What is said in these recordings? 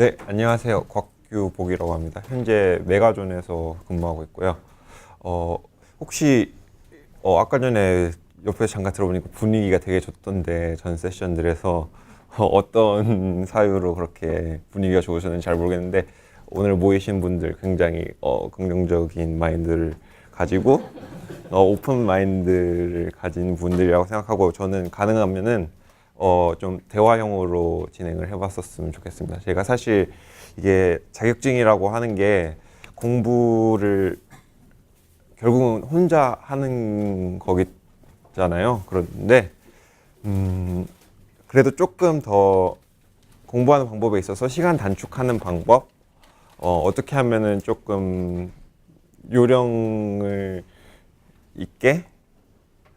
네, 안녕하세요. 곽규복이라고 합니다. 현재 메가존에서 근무하고 있고요. 어, 혹시 어, 아까 전에 옆에 잠깐 들어보니까 분위기가 되게 좋던데 전 세션들에서 어, 어떤 사유로 그렇게 분위기가 좋으셨는지 잘 모르겠는데 오늘 모이신 분들 굉장히 어, 긍정적인 마인드를 가지고 어, 오픈 마인드를 가진 분들이라고 생각하고 저는 가능하면은 어, 좀 대화형으로 진행을 해봤었으면 좋겠습니다. 제가 사실 이게 자격증이라고 하는 게 공부를 결국은 혼자 하는 거겠잖아요. 그런데 음, 그래도 조금 더 공부하는 방법에 있어서 시간 단축하는 방법, 어, 어떻게 하면은 조금 요령을 있게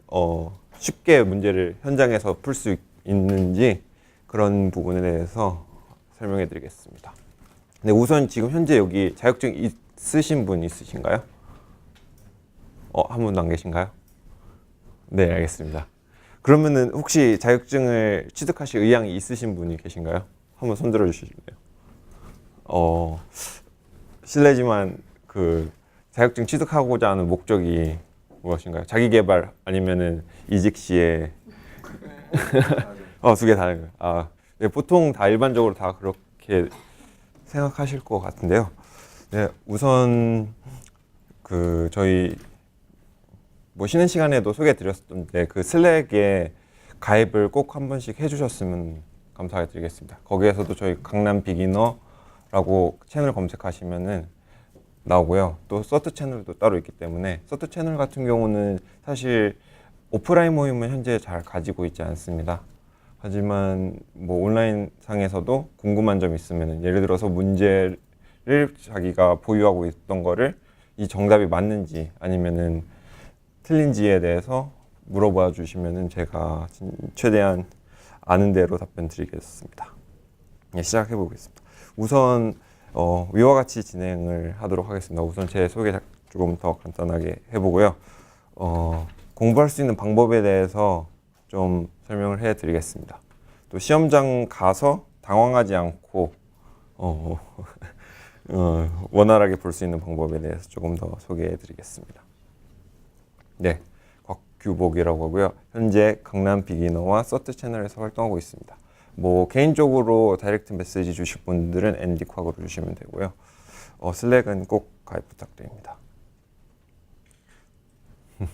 어, 쉽게 문제를 현장에서 풀 수 있 는지 그런 부분에 대해서 설명해 드리겠습니다. 네, 우선 지금 현재 여기 자격증 있으신 분 있으신가요? 어, 한 분도 안 계신가요? 네, 알겠습니다. 그러면은 혹시 자격증을 취득하실 의향이 있으신 분이 계신가요? 한번 손 들어 주실래요? 어, 실례지만 그 자격증 취득하고자 하는 목적이 무엇인가요? 자기 개발 아니면은 이직 시에 어, 두 개 다른. 아, 네, 보통 다 일반적으로 다 그렇게 생각하실 것 같은데요. 네, 우선 그 저희 뭐 쉬는 시간에도 소개해 드렸었는데 그 슬랙에 가입을 꼭 한 번씩 해주셨으면 감사해 드리겠습니다. 거기에서도 저희 강남 비기너라고 채널 검색하시면은 나오고요. 또 서트 채널도 따로 있기 때문에 서트 채널 같은 경우는 사실 오프라인 모임은 현재 잘 가지고 있지 않습니다. 하지만 뭐 온라인 상에서도 궁금한 점 있으면 예를 들어서 문제를 자기가 보유하고 있던 거를 이 정답이 맞는지 아니면은 틀린지에 대해서 물어봐 주시면은 제가 진- 최대한 아는 대로 답변 드리겠습니다. 네, 시작해 보겠습니다. 우선 어, 위와 같이 진행을 하도록 하겠습니다. 우선 제 소개 자- 조금 더 간단하게 해보고요. 어, 공부할 수 있는 방법에 대해서 좀 설명을 해드리겠습니다. 또 시험장 가서 당황하지 않고 어, 어, 원활하게 볼 수 있는 방법에 대해서 조금 더 소개해드리겠습니다. 네, 곽규복이라고 하고요. 현재 강남 비기너와 서트 채널에서 활동하고 있습니다. 뭐 개인적으로 다이렉트 메시지 주실 분들은 앤디콱으로 주시면 되고요. 어, 슬랙은 꼭 가입 부탁드립니다.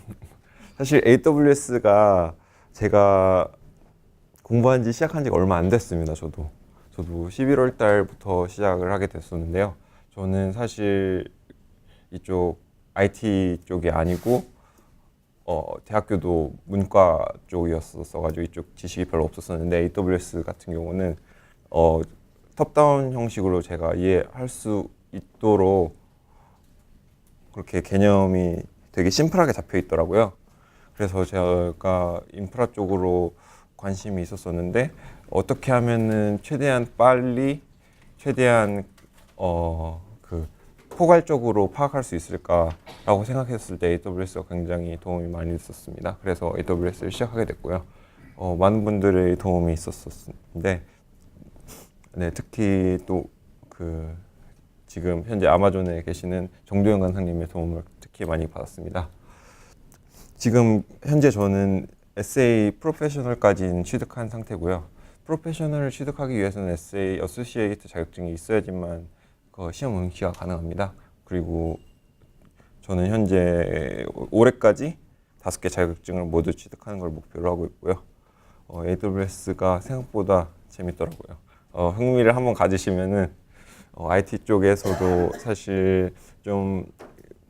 사실 AWS가 제가 공부한 지 시작한 지가 얼마 안 됐습니다. 저도 저도 11월 달부터 시작을 하게 됐었는데요. 저는 사실 이쪽 IT 쪽이 아니고 어, 대학교도 문과 쪽이었었어가지고 이쪽 지식이 별로 없었었는데 AWS 같은 경우는 어, 톱다운 형식으로 제가 이해할 수 있도록 그렇게 개념이 되게 심플하게 잡혀 있더라고요. 그래서 제가 인프라 쪽으로 관심이 있었었는데 어떻게 하면은 최대한 빨리 최대한 어 그 포괄적으로 파악할 수 있을까라고 생각했을 때 AWS가 굉장히 도움이 많이 됐었습니다. 그래서 AWS를 시작하게 됐고요. 어, 많은 분들의 도움이 있었었는데 네, 특히 또 그 지금 현재 아마존에 계시는 정도영 강사님의 도움을 특히 많이 받았습니다. 지금 현재 저는 SA 프로페셔널까지는 취득한 상태고요. 프로페셔널을 취득하기 위해서는 SA 어소시에이트 자격증이 있어야지만 그 시험 응시가 가능합니다. 그리고 저는 현재 올해까지 다섯 개 자격증을 모두 취득하는 걸 목표로 하고 있고요. 어, AWS가 생각보다 재밌더라고요. 어, 흥미를 한번 가지시면은 어, IT 쪽에서도 사실 좀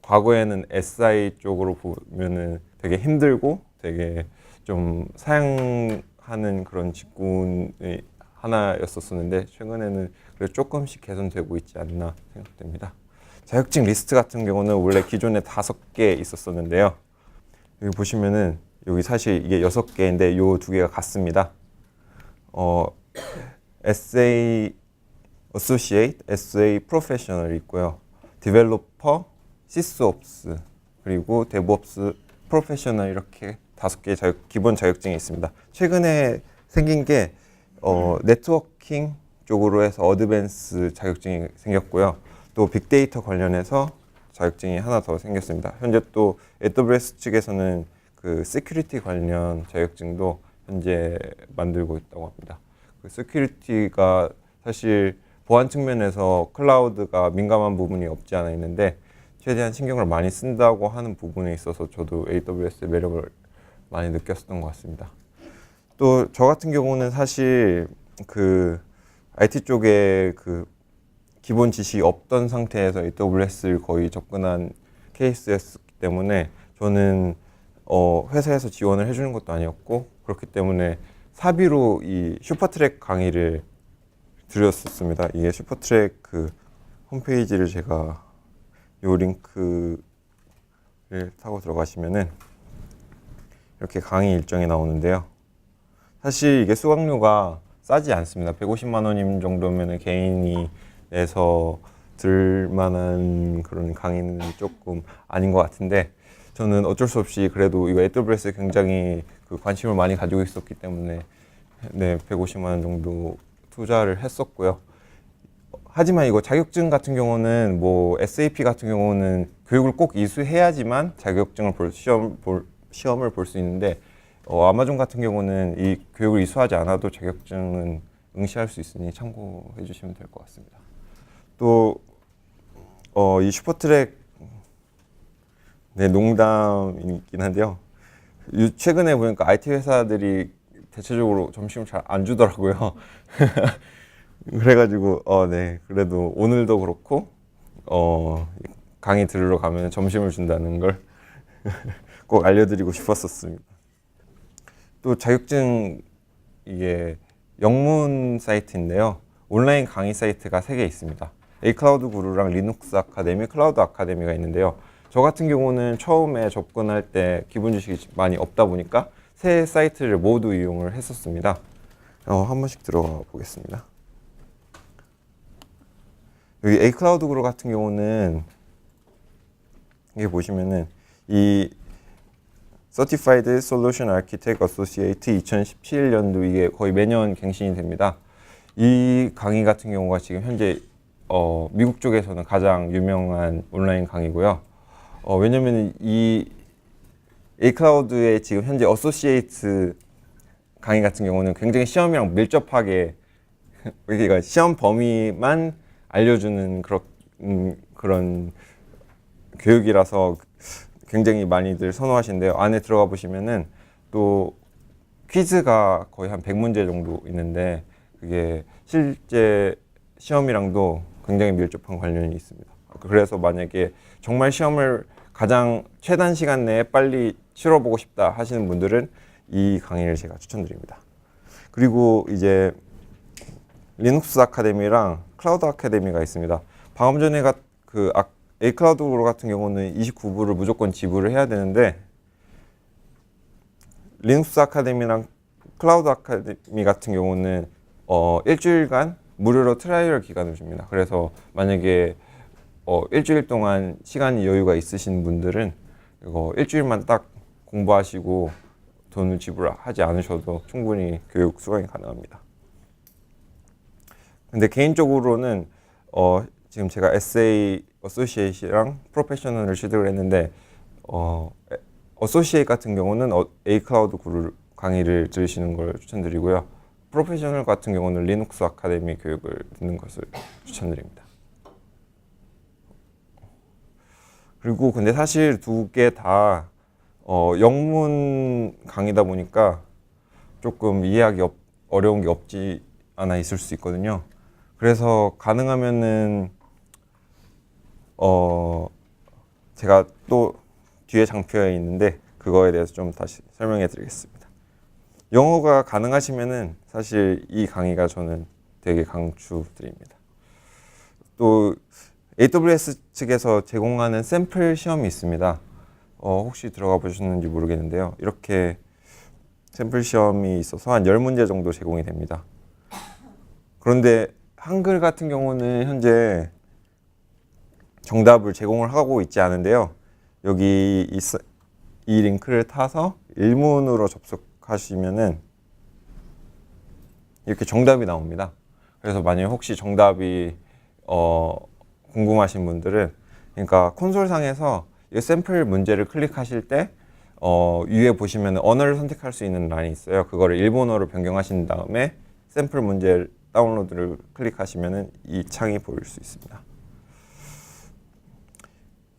과거에는 SI 쪽으로 보면은 되게 힘들고 되게 좀 사양하는 그런 직군이 하나였었었는데 최근에는 그래도 조금씩 개선되고 있지 않나 생각됩니다. 자격증 리스트 같은 경우는 원래 기존에 다섯 개 있었었는데요. 여기 보시면은 여기 사실 이게 여섯 개인데 요 두 개가 같습니다. 어, SA Associate, SA Professional 있고요. Developer, SysOps 그리고 Professional 이렇게 다섯 개 자격, 기본 자격증이 있습니다. 최근에 생긴 게 어, 네트워킹 쪽으로 해서 어드밴스 자격증이 생겼고요. 또 빅데이터 관련해서 자격증이 하나 더 생겼습니다. 현재 또 AWS 측에서는 그 시큐리티 관련 자격증도 현재 만들고 있다고 합니다. 그 시큐리티가 사실 보안 측면에서 클라우드가 민감한 부분이 없지 않아 있는데 최대한 신경을 많이 쓴다고 하는 부분에 있어서 저도 AWS의 매력을 많이 느꼈었던 것 같습니다. 또 저 같은 경우는 사실 그 IT 쪽에 그 기본 지식이 없던 상태에서 AWS를 거의 접근한 케이스였기 때문에 저는 어 회사에서 지원을 해주는 것도 아니었고 그렇기 때문에 사비로 이 슈퍼트랙 강의를 드렸었습니다. 이게 슈퍼트랙 그 홈페이지를 제가 요 링크를 타고 들어가시면은 이렇게 강의 일정이 나오는데요. 사실 이게 수강료가 싸지 않습니다. 150만 원임 정도면 개인이 내서 들 만한 그런 강의는 조금 아닌 것 같은데 저는 어쩔 수 없이 그래도 이거 AWS 굉장히 그 관심을 많이 가지고 있었기 때문에 네 150만 원 정도 투자를 했었고요. 하지만 이거 자격증 같은 경우는 뭐 SAP 같은 경우는 교육을 꼭 이수해야지만 자격증을 볼 시험 볼 시험을 볼 수 있는데 어, 아마존 같은 경우는 이 교육을 이수하지 않아도 자격증은 응시할 수 있으니 참고해 주시면 될 것 같습니다. 또 어, 이 슈퍼트랙 네 농담이긴 한데요. 요- 최근에 보니까 IT 회사들이 대체적으로 점심을 잘 안 주더라고요. 그래가지고 어 네 그래도 오늘도 그렇고 어 강의 들으러 가면 점심을 준다는 걸 꼭 알려드리고 싶었었습니다. 또 자격증 이게 영문 사이트인데요. 온라인 강의 사이트가 세 개 있습니다. 에이클라우드 구루랑 리눅스 아카데미, 클라우드 아카데미가 있는데요. 저 같은 경우는 처음에 접근할 때 기본 지식이 많이 없다 보니까 세 사이트를 모두 이용을 했었습니다. 어, 한 번씩 들어가 보겠습니다. 여기 에이클라우드 구루 같은 경우는 여기 보시면은 이 Certified Solution Architect Associate 2017년도 이게 거의 매년 갱신이 됩니다. 이 강의 같은 경우가 지금 현재 어, 미국 쪽에서는 가장 유명한 온라인 강의고요. 어, 왜냐면 이 에이클라우드의 지금 현재 어소시에이트 강의 같은 경우는 굉장히 시험이랑 밀접하게 그러니까 시험 범위만 알려주는 그런 음, 그런 교육이라서 굉장히 많이들 선호하신데요. 안에 들어가 보시면은 또 퀴즈가 거의 한 100문제 정도 있는데 그게 실제 시험이랑도 굉장히 밀접한 관련이 있습니다. 그래서 만약에 정말 시험을 가장 최단 시간 내에 빨리 치러보고 싶다 하시는 분들은 이 강의를 제가 추천드립니다. 그리고 이제 리눅스 아카데미랑 클라우드 아카데미가 있습니다. 방금 전에 가- 그 아, 에이클라우드 같은 경우는 29부를 무조건 지불을 해야 되는데 리눅스 아카데미랑 클라우드 아카데미 같은 경우는 어, 일주일간 무료로 트라이얼 기간을 줍니다. 그래서 만약에 어, 일주일 동안 시간이 여유가 있으신 분들은 이거 일주일만 딱 공부하시고 돈을 지불하지 않으셔도 충분히 교육 수강이 가능합니다. 근데 개인적으로는 어, 지금 제가 SA 어소시에이시랑 프로페셔널을 취득을 했는데 어, 어소시에이 같은 경우는 어, A 클라우드 구루 강의를 들으시는 걸 추천드리고요. 프로페셔널 같은 경우는 리눅스 아카데미 교육을 듣는 것을 추천드립니다. 그리고 근데 사실 두 개다 어, 영문 강의다 보니까 조금 이해하기 없- 어려운 게 없지 않아 있을 수 있거든요. 그래서 가능하면은 어 제가 또 뒤에 장표에 있는데 그거에 대해서 좀 다시 설명해 드리겠습니다. 영어가 가능하시면은 사실 이 강의가 저는 되게 강추드립니다. 또 AWS 측에서 제공하는 샘플 시험이 있습니다. 어, 혹시 들어가 보셨는지 모르겠는데요. 이렇게 샘플 시험이 있어서 한 10문제 정도 제공이 됩니다. 그런데 한글 같은 경우는 현재 정답을 제공을 하고 있지 않은데요. 여기 이, 스- 이 링크를 타서 일문으로 접속하시면은 이렇게 정답이 나옵니다. 그래서 만약에 혹시 정답이 어, 궁금하신 분들은 그러니까 콘솔상에서 이 샘플 문제를 클릭하실 때 어, 위에 보시면 언어를 선택할 수 있는 란이 있어요. 그거를 일본어로 변경하신 다음에 샘플 문제 다운로드를 클릭하시면 이 창이 보일 수 있습니다.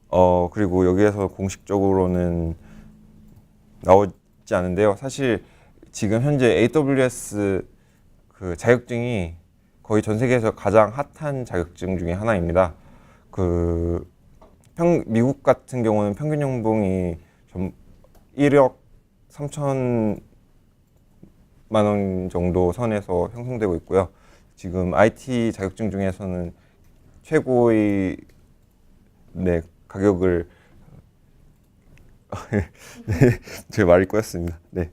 어 그리고 여기에서 공식적으로는 나오지 않은데요. 사실 지금 현재 AWS 그 자격증이 거의 전 세계에서 가장 핫한 자격증 중에 하나입니다. 그 평, 미국 같은 경우는 평균 연봉이 좀 1억 3천만 원 정도 선에서 형성되고 있고요. 지금 IT 자격증 중에서는 최고의 네, 가격을 네, 제 말이 꼬였습니다. 네.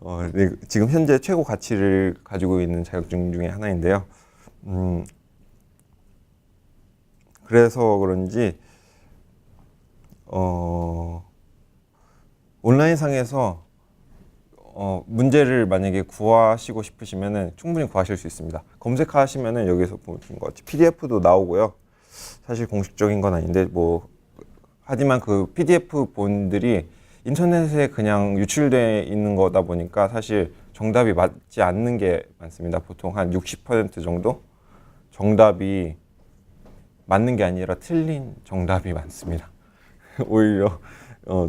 어, 네, 지금 현재 최고 가치를 가지고 있는 자격증 중에 하나인데요. 음, 그래서 그런지 어, 온라인상에서 어, 문제를 만약에 구하시고 싶으시면은 충분히 구하실 수 있습니다. 검색하시면은 여기서 보신 것 PDF도 나오고요. 사실 공식적인 건 아닌데 뭐 하지만 그 PDF 본들이 인터넷에 그냥 유출돼 있는 거다 보니까 사실 정답이 맞지 않는 게 많습니다. 보통 한 60% 정도 정답이 맞는 게 아니라 틀린 정답이 많습니다. 오히려 어,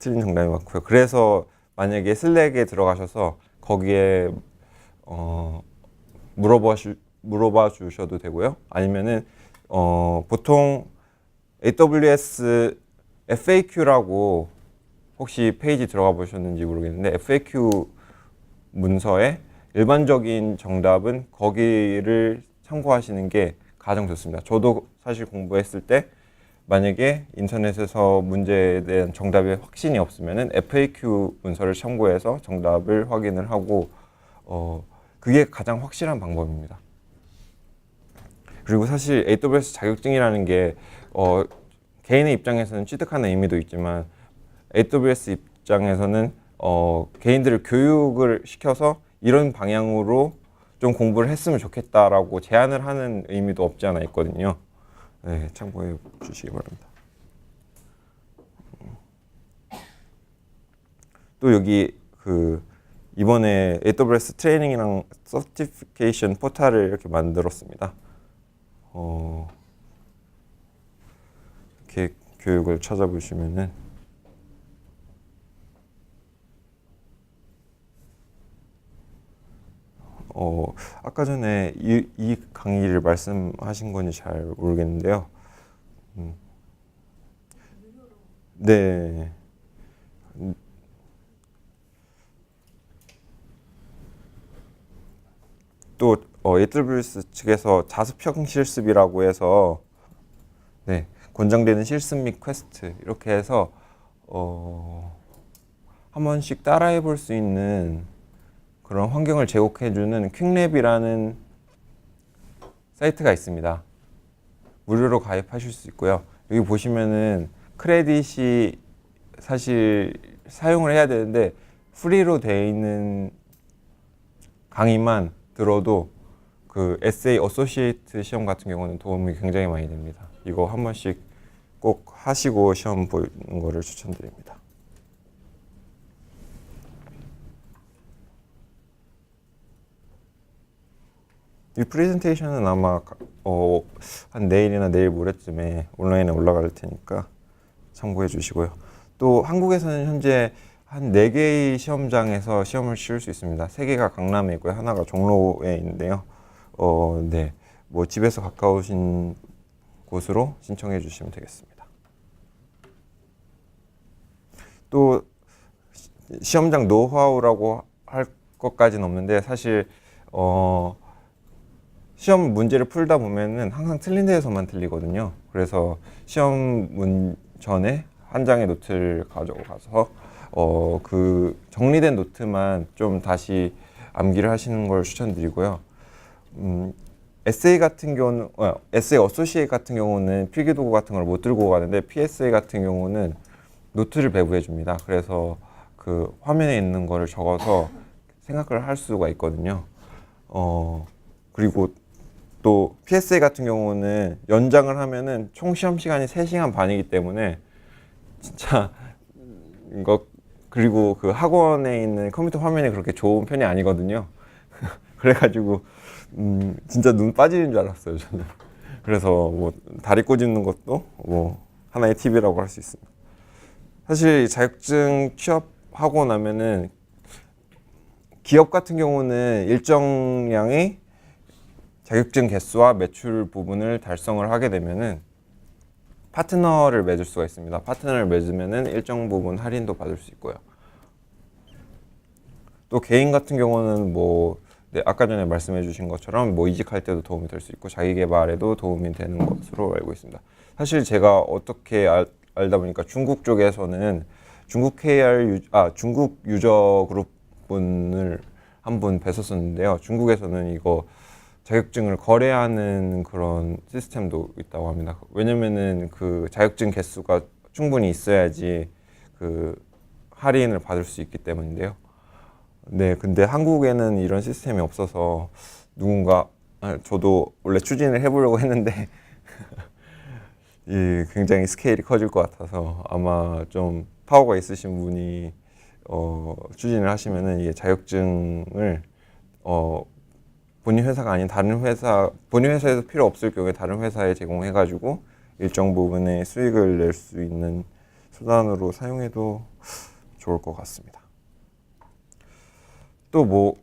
틀린 정답이 많고요. 그래서 만약에 슬랙에 들어가셔서 거기에 어, 물어봐 주, 물어봐 주셔도 되고요. 아니면은 어, 보통 AWS FAQ라고 혹시 페이지 들어가 보셨는지 모르겠는데 FAQ 문서에 일반적인 정답은 거기를 참고하시는 게 가장 좋습니다. 저도 사실 공부했을 때 만약에 인터넷에서 문제에 대한 정답에 확신이 없으면은 FAQ 문서를 참고해서 정답을 확인을 하고 어 그게 가장 확실한 방법입니다. 그리고 사실 AWS 자격증이라는 게 어, 개인의 입장에서는 취득하는 의미도 있지만 AWS 입장에서는 어, 개인들을 교육을 시켜서 이런 방향으로 좀 공부를 했으면 좋겠다라고 제안을 하는 의미도 없지 않아 있거든요. 네, 참고해 주시기 바랍니다. 또 여기 그 이번에 AWS 트레이닝이랑 서티피케이션 포탈을 이렇게 만들었습니다. 어, 이렇게 교육을 찾아보시면은 어, 아까 전에 이, 이 강의를 말씀하신 건지 잘 모르겠는데요. 음. 네. 음. 또 어, AWS 측에서 자습형 실습이라고 해서 네, 권장되는 실습 및 퀘스트 이렇게 해서 어, 한 번씩 따라해 볼 수 있는 그런 환경을 제공해주는 퀵랩이라는 사이트가 있습니다. 무료로 가입하실 수 있고요. 여기 보시면은 크레딧이 사실 사용을 해야 되는데 프리로 되어 있는 강의만 들어도 그 에세이 어소시에이트 시험 같은 경우는 도움이 굉장히 많이 됩니다. 이거 한 번씩 꼭 하시고 시험 보는 거를 추천드립니다. 이 프레젠테이션은 아마 어, 한 내일이나 내일 모레쯤에 온라인에 올라갈 테니까 참고해 주시고요. 또 한국에서는 현재 한 네개의 시험장에서 시험을 치를 수 있습니다. 세개가 강남에 있고요. 하나가 종로에 있는데요. 어, 네. 뭐 집에서 가까우신 곳으로 신청해 주시면 되겠습니다. 또 시- 시험장 노하우라고 할 것까지는 없는데 사실 어 시험 문제를 풀다 보면은 항상 틀린 데에서만 틀리거든요. 그래서 시험 문 전에 한 장의 노트를 가져가서 어 그 정리된 노트만 좀 다시 암기를 하시는 걸 추천드리고요. 음, 에세이 같은 경우는 어, 에세이 어소시에이트 같은 경우는 필기 도구 같은 걸 못 들고 가는데 PSA 같은 경우는 노트를 배부해 줍니다. 그래서 그 화면에 있는 거를 적어서 생각을 할 수가 있거든요. 어 그리고 또 PSA 같은 경우는 연장을 하면은 총 시험 시간이 3시간 반이기 때문에 진짜 이거 그리고 그 학원에 있는 컴퓨터 화면이 그렇게 좋은 편이 아니거든요. 그래가지고 음 진짜 눈 빠지는 줄 알았어요 저는. 그래서 뭐 다리 꼬집는 것도 뭐 하나의 팁이라고 할 수 있습니다. 사실 자격증 취업하고 나면은 기업 같은 경우는 일정량의 자격증 개수와 매출 부분을 달성을 하게 되면은 파트너를 맺을 수가 있습니다. 파트너를 맺으면은 일정 부분 할인도 받을 수 있고요. 또 개인 같은 경우는 뭐 네, 아까 전에 말씀해 주신 것처럼 뭐 이직할 때도 도움이 될 수 있고 자기 개발에도 도움이 되는 것으로 알고 있습니다. 사실 제가 어떻게 알, 알다 보니까 중국 쪽에서는 중국 KR 유, 아 중국 유저 그룹 분을 한 분 뵀었었는데요. 중국에서는 이거 자격증을 거래하는 그런 시스템도 있다고 합니다. 왜냐면은 그 자격증 개수가 충분히 있어야지 그 할인을 받을 수 있기 때문인데요. 네, 근데 한국에는 이런 시스템이 없어서 누군가 아, 저도 원래 추진을 해보려고 했는데 이 굉장히 스케일이 커질 것 같아서 아마 좀 파워가 있으신 분이 어, 추진을 하시면은 이게 자격증을 어, 본인 회사가 아닌 다른 회사 본인 회사에서 필요 없을 경우에 다른 회사에 제공해가지고 일정 부분의 수익을 낼 수 있는 수단으로 사용해도 좋을 것 같습니다. 또 뭐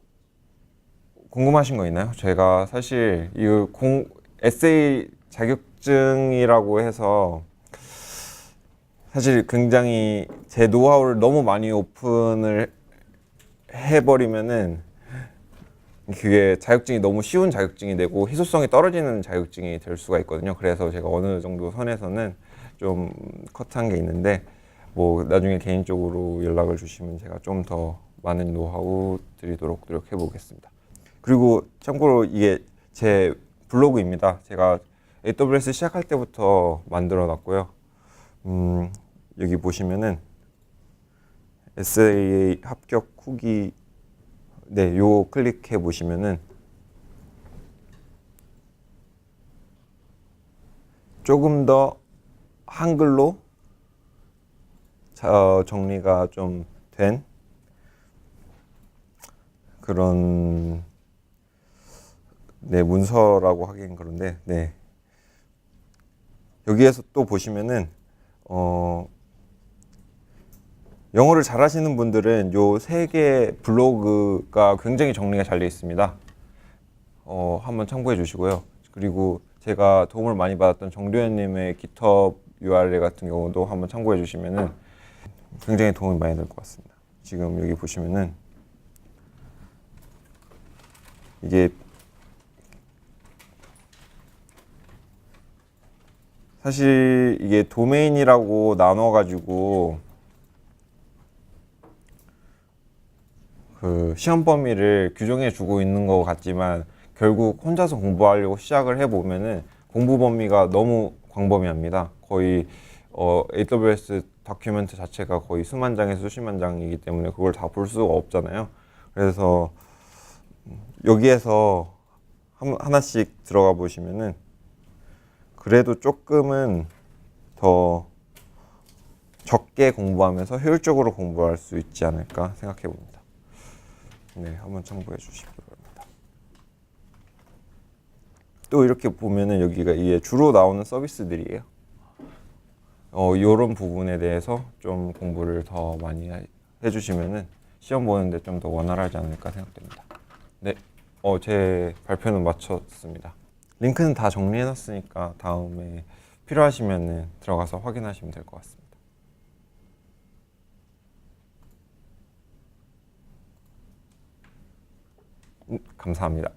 궁금하신 거 있나요? 제가 사실 이공 에세이 자격증이라고 해서 사실 굉장히 제 노하우를 너무 많이 오픈을 해버리면은 그게 자격증이 너무 쉬운 자격증이 되고 희소성이 떨어지는 자격증이 될 수가 있거든요. 그래서 제가 어느 정도 선에서는 좀 컷한 게 있는데 뭐 나중에 개인적으로 연락을 주시면 제가 좀 더 많은 노하우 드리도록 노력해 보겠습니다. 그리고 참고로 이게 제 블로그입니다. 제가 AWS 시작할 때부터 만들어 놨고요. 음, 여기 보시면은 SAA 합격 후기 네, 요 클릭해 보시면은 조금 더 한글로 자, 어, 정리가 좀 된 그런 네, 문서라고 하긴 그런데 네. 여기에서 또 보시면은 어 영어를 잘하시는 분들은 요 세개 블로그가 굉장히 정리가 잘 되어 있습니다. 어, 한번 참고해 주시고요. 그리고 제가 도움을 많이 받았던 정도현님의 GitHub URL 같은 경우도 한번 참고해 주시면은 굉장히 도움이 많이 될 것 같습니다. 지금 여기 보시면은 이게 사실 이게 도메인이라고 나눠 가지고 그 시험 범위를 규정해 주고 있는 것 같지만 결국 혼자서 공부하려고 시작을 해 보면은 공부 범위가 너무 광범위합니다. 거의 어, AWS 다큐멘트 자체가 거의 수만 장에서 수십만 장이기 때문에 그걸 다 볼 수가 없잖아요. 그래서 여기에서 한- 하나씩 들어가 보시면은 그래도 조금은 더 적게 공부하면서 효율적으로 공부할 수 있지 않을까 생각해 봅니다. 네, 한번 참고해 주시기 바랍니다. 또 이렇게 보면은 여기가 이게 주로 나오는 서비스들이에요. 어, 이런 부분에 대해서 좀 공부를 더 많이 해- 해주시면은 시험 보는데 좀 더 원활하지 않을까 생각됩니다. 네, 어, 제 발표는 마쳤습니다. 링크는 다 정리해놨으니까 다음에 필요하시면은 들어가서 확인하시면 될 것 같습니다. 감사합니다.